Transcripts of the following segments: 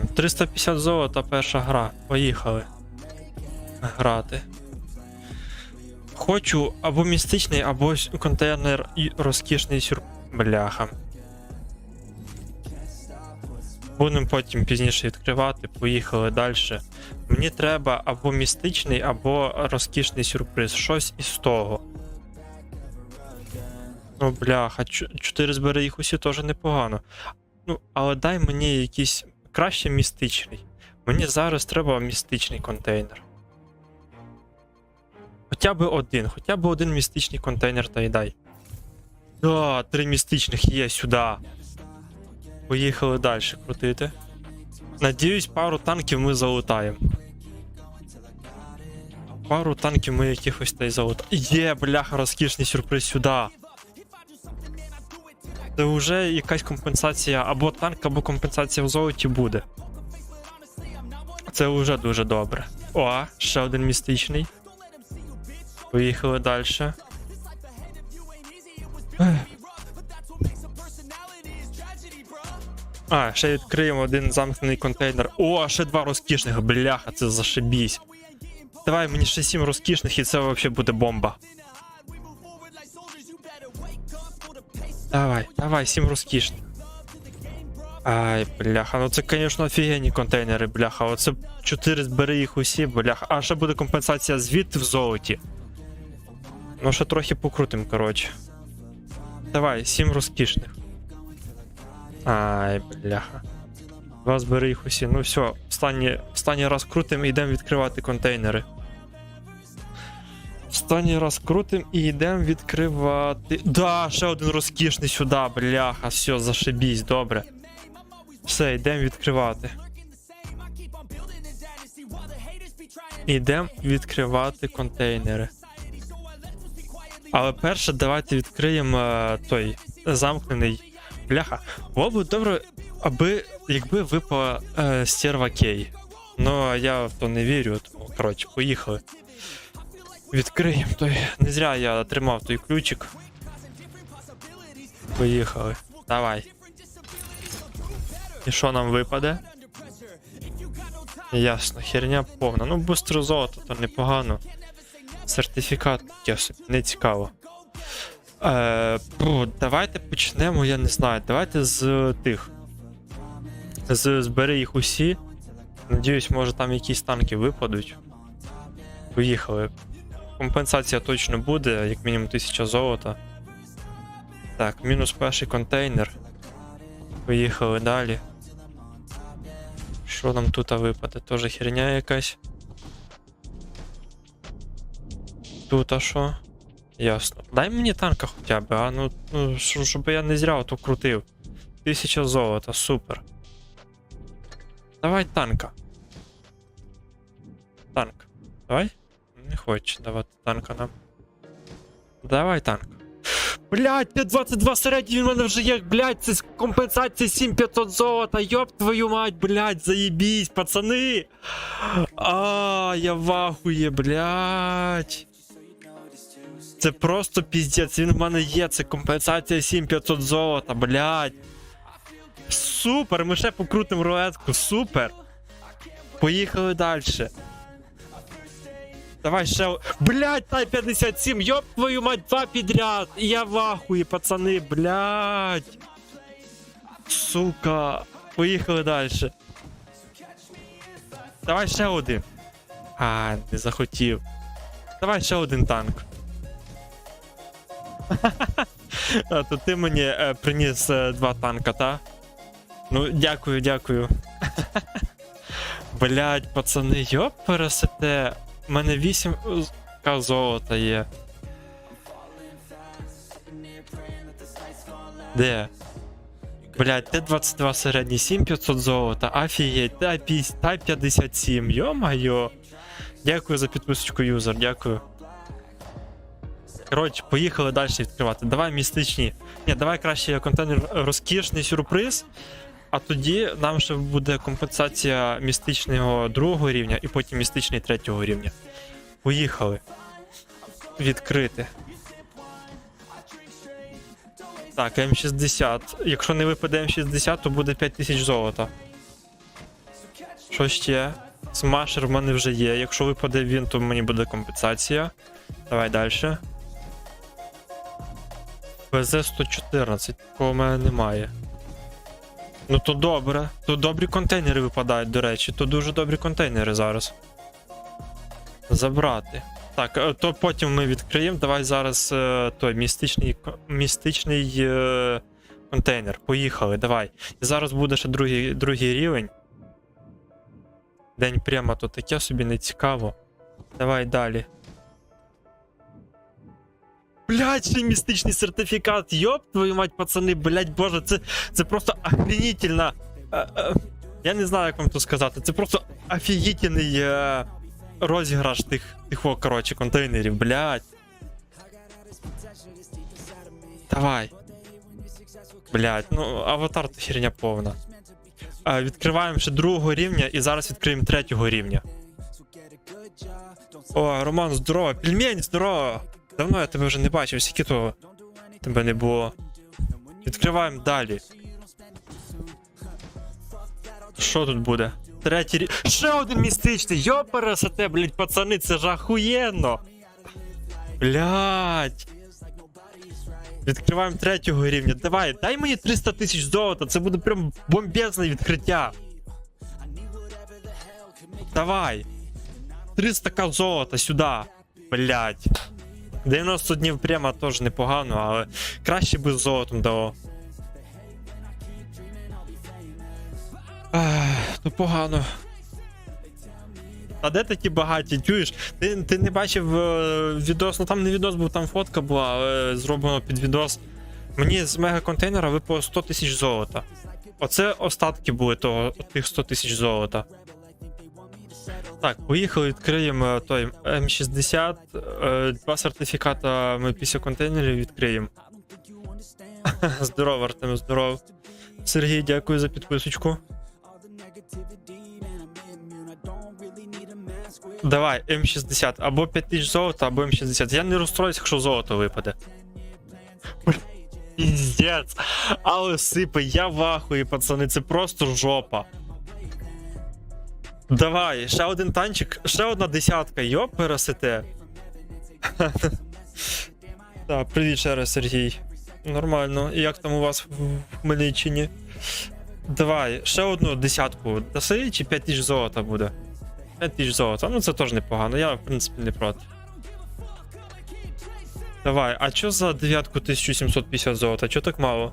350 золота перша гра. Поїхали. Грати. Хочу або містичний, або контейнер і розкішний сюр. Бляха. Будемо потім пізніше відкривати, поїхали далі. Мені треба або містичний, або розкішний сюрприз. Щось із того. Ну, бляха, чу- чотири збери їх усі теж непогано. Ну, але дай мені якийсь краще містичний. Мені зараз треба містичний контейнер. Хоча б один, хоча б один містичний контейнер та й дай. Да, три містичних є сюди. Поїхали далі крутити. Надіюсь, пару танків ми залутаємо. Пару танків ми якихось та й залутаємо. Є, бляха, розкішний сюрприз сюди. Це вже якась компенсація або танк, або компенсація в золоті буде. Це вже дуже добре. О, ще один містичний. Поїхали далі. А, ще відкриємо один замкнений контейнер. О, ще два розкішних, бляха, це зашибісь. Давай мені ще сім розкішних, і це взагалі буде бомба. Давай, давай, сім розкішних. Ай, бляха, ну це, звісно, офігенні контейнери, бляха. Оце 4 збери їх усі, бляха. А ще буде компенсація звідти в золоті. Ну, ще трохи покрутим, коротше. Давай, сім розкішних. Ай, бляха. Два збери їх усі. Ну все, останній раз крутим і йдемо відкривати контейнери. Останній раз крутим і йдемо відкривати. Да, ще один розкішний сюди, бляха, все, зашибісь, добре. Все, йдемо відкривати. Ідемо відкривати контейнери. Але перше давайте відкриємо е, той замкнений. Бляха. Було б добре, аби якби випала е, стерва Кей. Ну, я в то не вірю, тому коротше, поїхали. Відкриємо той. Не зря я тримав той ключик. Поїхали. Давай. І що нам випаде? Ясно, херня повна. Ну, бустер золото, то непогано. Сертифікат собі, не цікаво. Е, пу, давайте почнемо, я не знаю. Давайте з тих. З збери їх усі. Надіюсь, може там якісь танки випадуть. Поїхали. Компенсація точно буде, як мінімум 1000 золота. Так, мінус перший контейнер. Поїхали далі. Що нам тут випаде? Тоже херня якась. Тут а що? Ясно. Дай мені танка хоча б, а ну, ну щоб я не зря ото крутив. Тисяча золота, супер. Давай танка. Танк. Давай? Не хоче давати танка нам. Давай танк. Блять, 522 середній він в мене вже є, блять, це компенсація 7500 золота, йоп твою мать, блять, заєбісь, пацани. А, я в ахує, блять. Це просто піздець, він в мене є, це компенсація 7500 золота, блять. Супер, ми ще покрутимо рулетку, супер. Поїхали далі. Давай ще. Блять, тай 57, ёб твою мать, два підряд. Я в ахуї, пацани, блять. Сука. Поїхали далі. Давай ще один. А, не захотів. Давай ще один танк. А, то ти мені е, приніс е, два танка, та? Ну, дякую, дякую. Блять, пацани, йоп, пересете. У мене 8 к золота є. Де? Блять, Т-22 середній 7500 золота, офігеть, Т-50, Т-57, йо-майо. Дякую за підписочку, юзер, дякую. Коротше, поїхали далі відкривати. Давай містичні. Ні, давай краще контейнер розкішний сюрприз. А тоді нам ще буде компенсація містичного другого рівня і потім містичний третього рівня. Поїхали. Відкрити. Так, М60. Якщо не випаде М60, то буде 5000 золота. Що ще? Смашер в мене вже є. Якщо випаде він, то мені буде компенсація. Давай далі. ПЗ-114, такого в мене немає. Ну то добре. То добрі контейнери випадають, до речі. То дуже добрі контейнери зараз. Забрати. Так, е, то потім ми відкриємо. Давай зараз е, той містичний, містичний е, контейнер. Поїхали, давай. І зараз буде ще другий, другий рівень. День прямо то таке собі не цікаво. Давай далі. Блять, ще містичний сертифікат. Йоп, твою мать, пацани, блять, боже, це, це просто охренительно. Е, е, я не знаю, як вам то сказати. Це просто офігітельний е, розіграш тих, тих коротше, контейнерів, блять. Давай. Блять, ну аватар то херня повна. А, відкриваємо ще другого рівня і зараз відкриємо третього рівня. О, Роман, здорово. Пельмень, здорово. Давно я тебе вже не бачив, скільки то тебе не було. Відкриваємо далі. Що тут буде? Третій рі... Ще один містичний! Йопересете, блять, пацани, це ж ахуєнно! Блять. Відкриваємо третього рівня. Давай, дай мені 300 тисяч золота, це буде прям бомбезне відкриття. Давай. 300 к золота сюди. Блять. 90 днів прямо теж непогано, але краще би з золотом дало. Ну погано. А де такі багаті? Чуєш? Ти, ти не бачив е, відос, ну там не відос був, там фотка була, але зроблено під відос. Мені з мегаконтейнера випало 100 тисяч золота. Оце остатки були того, тих 100 тисяч золота. Так, поїхали, відкриємо той М60. е, Два сертифіката ми після контейнерів відкриємо. здоров, Артем, здоров. Сергій, дякую за підписочку. Давай, М60, або 5000 золота, або М60. Я не розстроюсь, якщо золото випаде. Піздець. Але сипе, я в ахуї, пацани, це просто жопа. Давай, ще один танчик, ще одна десятка, йоп, пересите. Так, привіт ще раз, Сергій. Нормально. І як там у вас в Хмельниччині? Давай, ще одну десятку. Даси чи 5 тисяч золота буде? 5 тисяч золота, ну це теж непогано, я в принципі не проти. Давай, а що за дев'ятку 1750 золота? Чого так мало?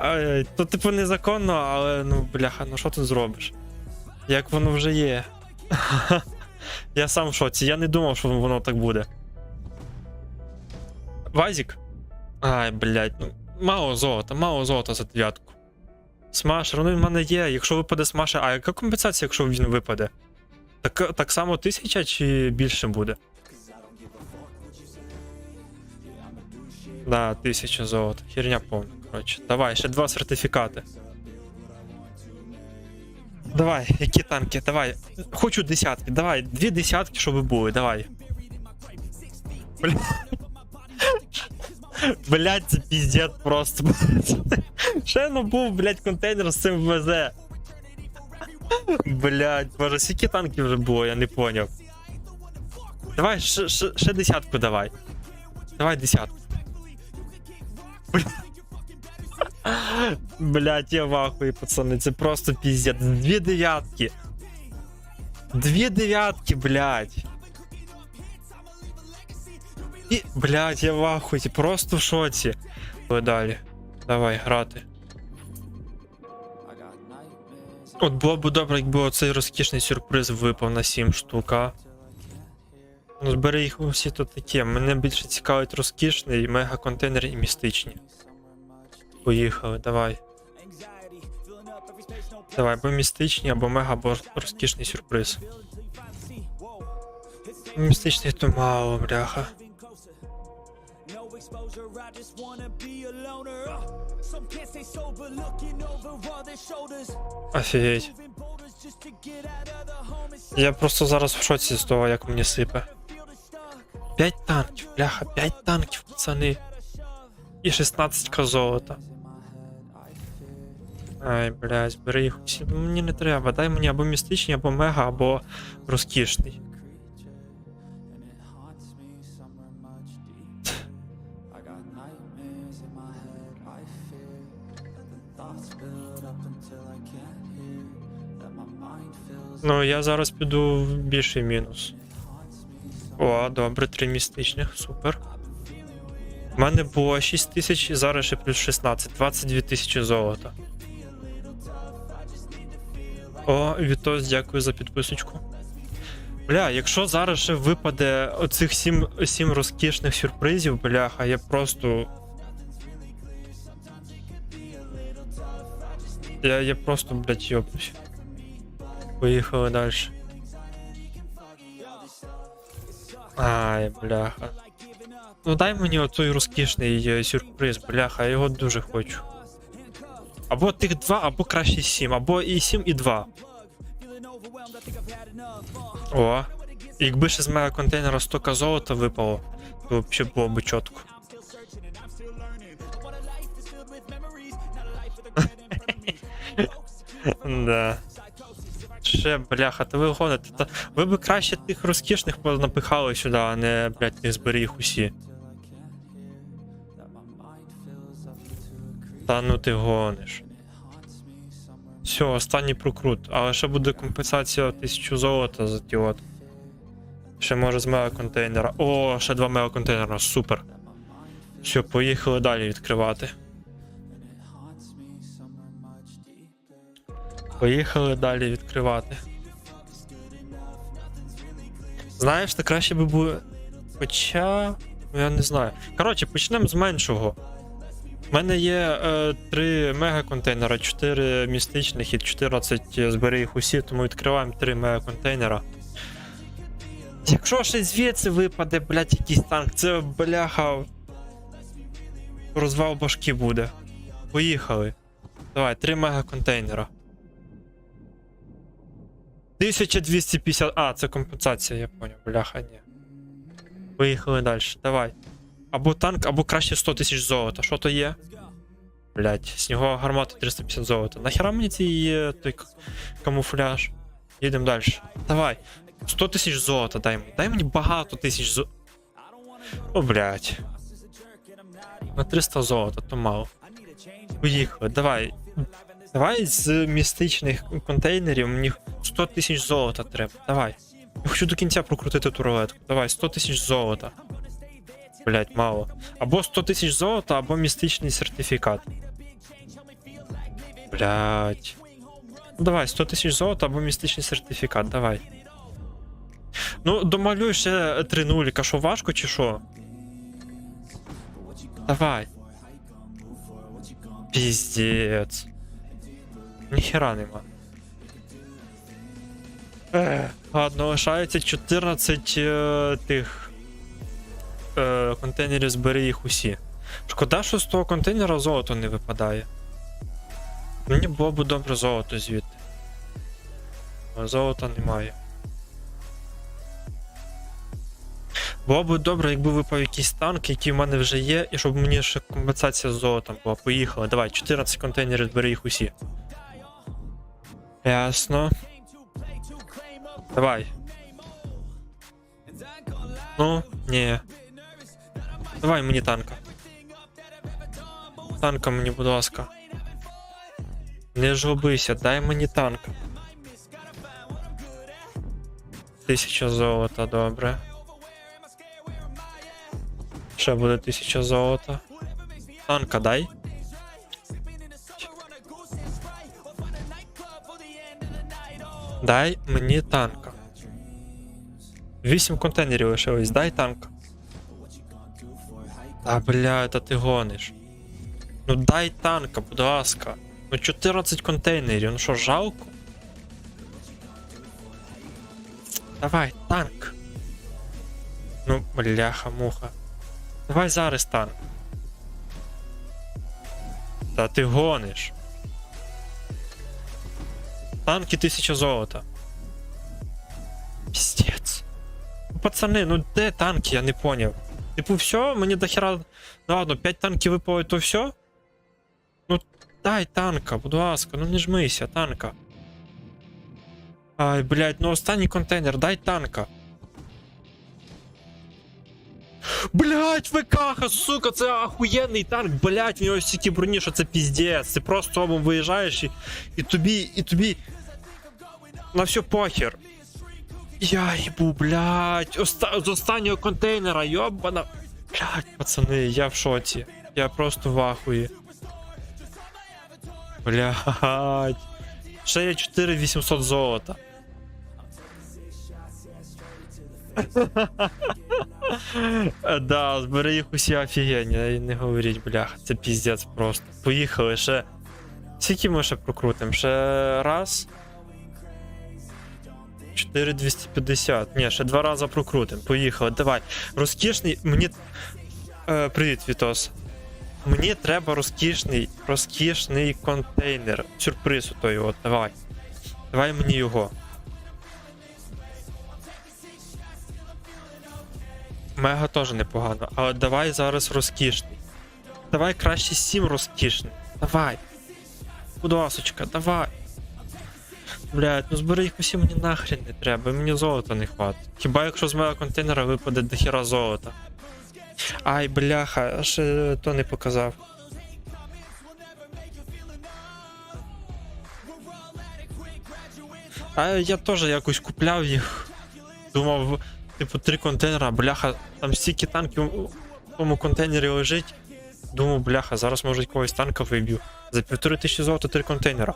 А, то типу незаконно, але ну бляха, ну що ти зробиш? Як воно вже є. я сам в шоці, я не думав, що воно так буде. Вазік? Ай, блядь, ну мало золота, мало золота за дев'ятку. Смашер, ну в мене є. Якщо випаде смашер, а яка компенсація, якщо він випаде? Так, так само тисяча чи більше буде? Да, тисяча золота. Херня повна, коротше. Давай, ще два сертифікати. Давай, які танки? Давай. Хочу десятки, давай, дві десятки, щоб були, давай. Бля... Блять, це піздець просто. Ще ну був, блять, контейнер з цим ВЗ. Блять, боже, скільки танків вже було, я не поняв. Давай, ще десятку давай. Давай десятку. Блять, я в ахуї, пацани, це просто піздець. Дві дев'ятки. Дві дев'ятки, блять. І, блять, я в ахуї, просто в шоці. Ви далі. Давай грати. От було б добре, якби оцей розкішний сюрприз випав на 7 штук. Ну, збери їх усі тут такі. Мене більше цікавить розкішний, мегаконтейнер і містичні. Поїхали, давай. Давай, або містичні, або мега, або розкішний сюрприз. Містичний то мало, бляха. Exposure. Офігеть. Я просто зараз в шоці з того, як мені сипе. 5 танків, бляха, 5 танків, пацани. І 16 к золота. Ай, блядь, збери їх усі. Мені не треба. Дай мені або містичний, або мега, або розкішний. Ну, я зараз піду в більший мінус. О, добре, три містичних, супер. У мене було 6 тисяч, зараз ще плюс 16, 22 тисячі золота. О, Вітос, дякую за підписочку. Бля, якщо зараз ще випаде оцих 7, 7 розкішних сюрпризів, бляха, я просто. Я, я просто, блядь, йобнусь. Поїхали далі. Ай, бляха. Ну дай мені отой розкішний е, сюрприз, бляха, я його дуже хочу. Або тих два, або краще сім, або і сім, і два. О. Якби ще з мега контейнера стока золота випало, то взагалі було б чітко. Да. Ще, бляха, то ви гоните. Ви б краще тих розкішних напихали сюди, а не, блядь, не збери їх усі. Та ну ти гониш. Все, останній прокрут. Але ще буде компенсація 1000 золота за ті от. Ще може з мега контейнера. О, ще два мега контейнера, супер. Все, поїхали далі відкривати. Поїхали далі відкривати. Знаєш, то краще би було. Хоча. ну, Я не знаю. Коротше, почнемо з меншого. У мене є е, 3 мега контейнера, 4 містичних і 14 збери їх усі, тому відкриваємо 3 мега контейнера. Якщо ще звідси випаде, блядь, якийсь танк, це бляха. Розвал башки буде. Поїхали. Давай, 3 мега контейнера. 1250. А, це компенсація, я поняв. Бляха, ні. Поїхали далі. Давай. Або танк, або краще 100 тисяч золота. Що то є? Блять, снігова гармата 350 золота. Нахера мені цей е, той камуфляж? Їдемо далі. Давай. 100 тисяч золота дай мені. Дай мені багато тисяч золота. О, блять. На 300 золота, то мало. Поїхали, давай. Давай з містичних контейнерів мені 100 тисяч золота треба. Давай. Я хочу до кінця прокрутити ту рулетку. Давай, 100 тисяч золота. Блять, мало. Або 100 тисяч золота, або містичний сертифікат. Блять. Ну давай, 100 тисяч золота або містичний сертифікат, давай. Ну, домалюй ще 3 нуліка, що важко чи що? Давай. Піздець. Ніхера нема. Ех, ладно, лишається 14 е, тих Е, контейнерів, збери їх усі. Шкода, що з того контейнера золото не випадає. Мені було б добре золото звідти. А золота немає. Було б добре, якби випав якийсь танк, який в мене вже є, і щоб мені ще компенсація з золотом була. Поїхали. Давай, 14 контейнерів, збери їх усі. Ясно. Давай. Ну, ні. Давай мені танка. Танка мені, будь ласка. Не жлобися, дай мені танка. Тисяча золота, добре. Ще буде тисяча золота. Танка дай. Дай мені танка. Вісім контейнерів лишилось, дай танка. А бля, та ти гониш. Ну дай танка, будь ласка. Ну 14 контейнерів, ну що, жалко? Давай, танк. Ну, бляха, муха. Давай зараз танк. Та ти гониш. Танки 1000 золота. Піздець. Ну, пацани, ну де танки, я не поняв. Типу, все, мені дохера. Ну ладно, 5 танків випало, то все? Ну, дай танка, будь ласка, ну не жмися, танка. Ай, блядь, ну останній контейнер, дай танка. Блять, ВКХ, сука, це ахуєнний танк, блять, в нього стільки броні, що це піздець. Ти просто обом виїжджаєш і, і тобі, і тобі. На все похер. Я їбу, блять, оста з останнього контейнера, йобана. Блять, пацани, я в шоці. Я просто в ахуї. Блять. Ще є 4800 золота. Да, збери їх усі офігенні, не говоріть, бляха, це піздець просто. Поїхали ще. Скільки ми ще прокрутимо? Ще раз. 4250. Ні, ще два рази прокрутимо. Поїхали. Давай. Розкішний. Мені. Е, привіт, Вітос. Мені треба розкішний, розкішний контейнер. Сюрприз отой, от, давай. Давай мені його. Мега теж непогано, але давай зараз розкішний. Давай краще 7 розкішний. Давай. Будь ласочка, давай. Блядь, ну збери їх усі мені нахрен не треба, мені золота не хватить. Хіба якщо з мого контейнера випаде дохера золота. Ай, бляха, ще то не показав. А я теж якось купляв їх. Думав, типу, три контейнера, бляха, там стільки танків у тому контейнері лежить. Думав, бляха, зараз може якогось танка виб'ю. За півтори тисячі золота три контейнера.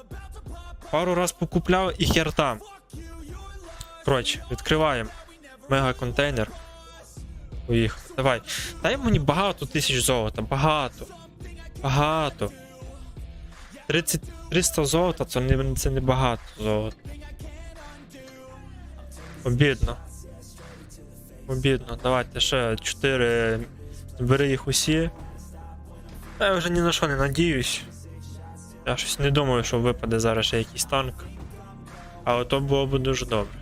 Пару раз покупляв і хер там. Коротше, відкриваємо. Мега контейнер. Поїхав. Давай. Дай мені багато тисяч золота. Багато. Багато. 30, 300 золота це не, це не багато золота. Обідно. Обідно. Давайте ще 4. Збери їх усі. Я вже ні на що не надіюсь. Я щось не думаю, що випаде зараз ще якийсь танк. Але то було б дуже добре.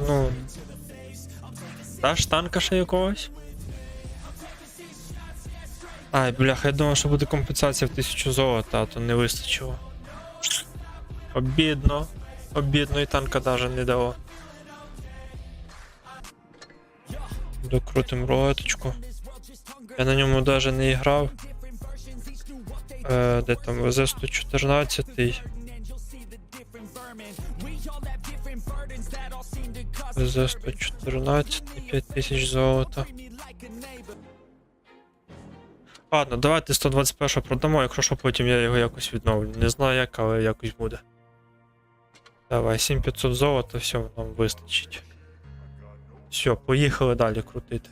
Ну. Даш танка ще якогось? Ай, бляха, я думав, що буде компенсація в 1000 золота, а то не вистачило. Обідно. Обідно і танка даже не дало. Докрутим рулеточку. Я на ньому даже не грав. Е, де там ВЗ-114. ВЗ-114, 5000 золота. Ладно, давайте 121 продамо, якщо що, потім я його якось відновлю. Не знаю як, але якось буде. Давай, 7500 золота, все, нам вистачить. Все, поїхали далі крутити.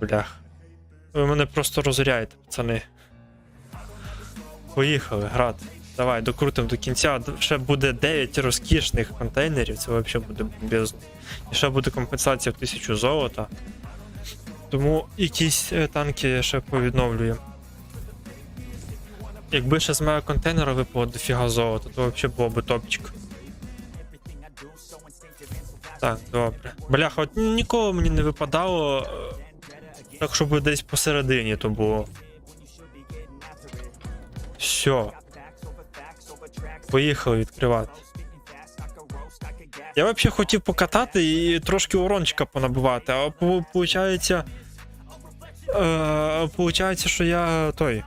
Блях. Ви мене просто розоряєте, пацани. Поїхали грати. Давай, докрутимо до кінця. Ще буде 9 розкішних контейнерів, це взагалі буде бомбезно. І ще буде компенсація в 1000 золота. Тому якісь е, танки ще повідновлюємо. Якби ще з мого контейнера випало дофіга золота, то взагалі було би топчик. Так, добре. Бляха, от ніколи мені не випадало. Так, щоб десь посередині то було. Все. Поїхали відкривати. Я взагалі хотів покатати і трошки урончика понабивати, а виходить. Е, получається, що я той.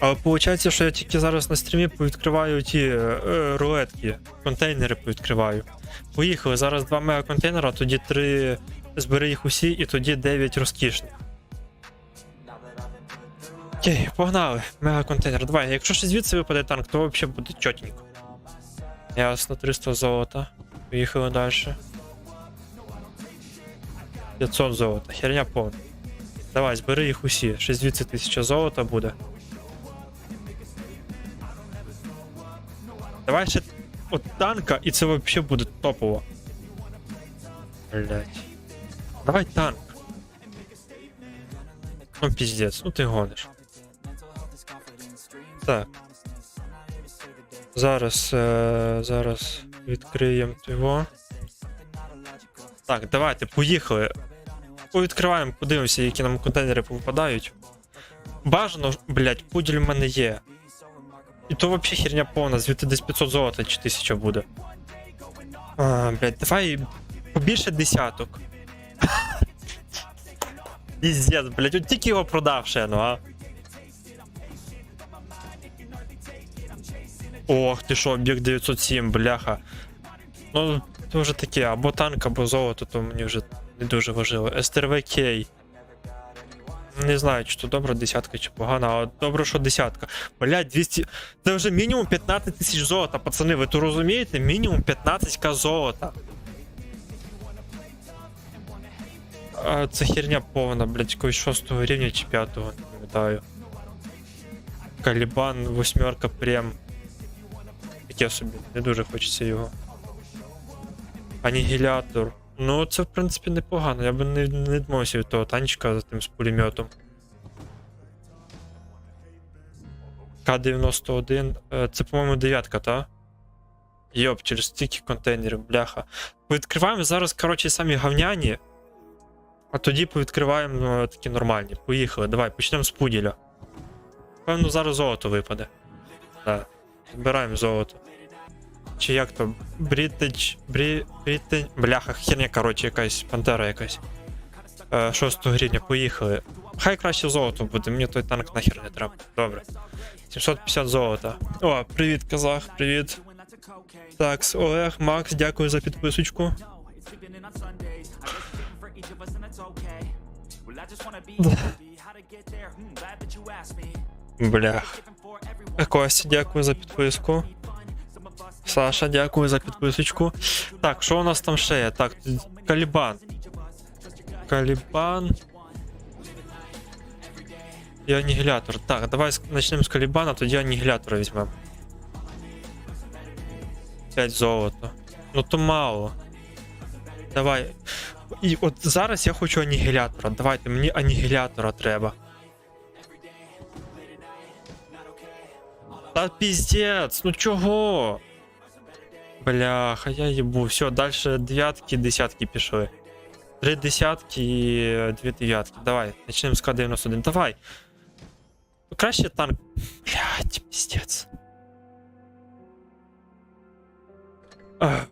Але виходить, що я тільки зараз на стрімі повідкриваю ті е, е, рулетки, контейнери повідкриваю. Поїхали, зараз два мега контейнера, тоді три збери їх усі, і тоді 9 розкішних. Окей, погнали. Мега контейнер. Давай, якщо ще звідси випаде танк, то взагалі буде чотенько. Ясно, 300 золота. Поїхали далі. 500 золота, херня повна. Давай, збери їх усі. Ще звідси 1000 золота буде. Давай ще от танка, і це взагалі буде топово. Блять. Давай танк. Ну піздець, ну ти гониш. Так. Зараз. Е, зараз відкриємо його. Так, давайте, поїхали. Повідкриваємо, подивимося, які нам контейнери попадають. Бажано, блять, пуділь в мене є. І то взагалі херня повна, звідти десь 500 золота чи 1000 буде. А, блять, давай побільше десяток. Піздець, блять, от тільки його продав ще, ну а. Ох, ти що, об'єкт 907, бляха. Ну, це вже таке, або танк, або золото, то мені вже не дуже важливо. СТРВ Кей. Не знаю, чи то добра десятка, чи погана, а добре, що десятка. Блять, 200. Це вже мінімум 15 тисяч золота, пацани. Ви то розумієте? Мінімум 15к золота. А, це херня повна, блять, якогось 6 рівня чи 5, не пам'ятаю. Калібан, восьмерка прем. Таке собі, не дуже хочеться його. Анігілятор. Ну, це в принципі непогано. Я би не, не відмовився від того танчика за тим з пулеметом. К-91. Е, Це, по-моєму, дев'ятка, та? Йоп, через стільки контейнерів, бляха. Повідкриваємо зараз, коротше, самі гавняні. А тоді повідкриваємо ну, такі нормальні. Поїхали, давай, почнемо з пуділя. Певно, зараз золото випаде. Так. Збираємо золото. Чи як то? Брітич. Брі. Брітень. Бляха, херня, коротше, якась пантера якась. Е, 6 гривня, поїхали. Хай краще золото буде, мені той танк нахер не треба. Добре. 750 золота. О, привіт, казах, привіт. Так, Олег, Макс, дякую за підписочку. Блях. Костя, дякую за підписку. Саша, дякую за підписочку. Так, що у нас там ще є? Так, тут Калібан. Калібан. І анігілятор. Так, давай с- почнемо з Калібана, тоді анігілятора візьмемо. 5 золота. Ну то мало. Давай. І от зараз я хочу анігілятора. Давайте, мені анігілятора треба. Та піздець, ну чого? Бляха, я їбу. Все, дальше дев'ятки, десятки пішли. Три десятки і е, дві дев'ятки. Давай, почнемо з К-91. Давай. Краще танк. Блять, піздець. Ах.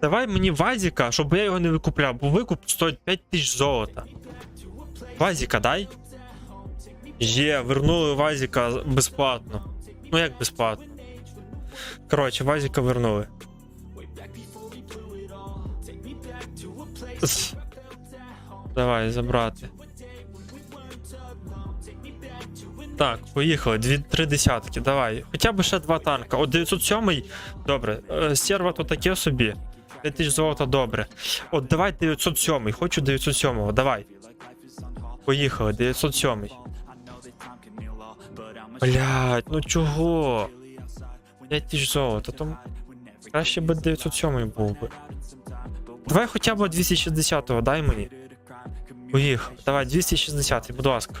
Давай мені Вазіка, щоб я його не викупляв, бо викуп стоїть 5 тисяч золота. Вазіка дай. Є, вернули Вазіка безплатно. Ну як безплатно? Коротше, Вазіка вернули. Давай, забрати. Так, поїхали. Дві, три десятки, давай. Хоча б ще два танка. От 907 добре. Е, Серва то таке собі. 5000 золота добре. От давай 907 хочу 907 давай. Поїхали, 907 Блять, ну чого? 5 тисяч золота, то краще би 907 був би. Давай хоча б 260-го, дай мені. Поїхав. Давай, 260-й, будь ласка.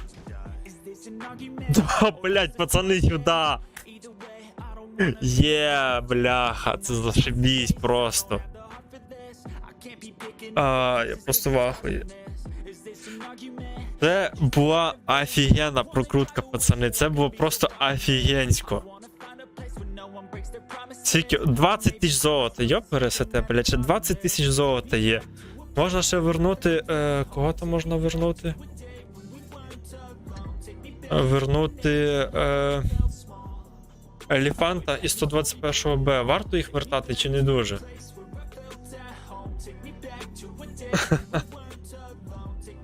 Да, блять, пацани, сюда. Є, бляха, це зашибісь просто. А, я просто в ахуї. Це була офігенна прокрутка, пацани. Це було просто офігенсько. Скільки? 20 тисяч золота. Йоп, пересете, блядь, ще 20 тисяч золота є. Можна ще вернути. Е, кого там можна вернути? Е, Вернути. Е, Еліфанта і 121 Б. Варто їх вертати чи не дуже?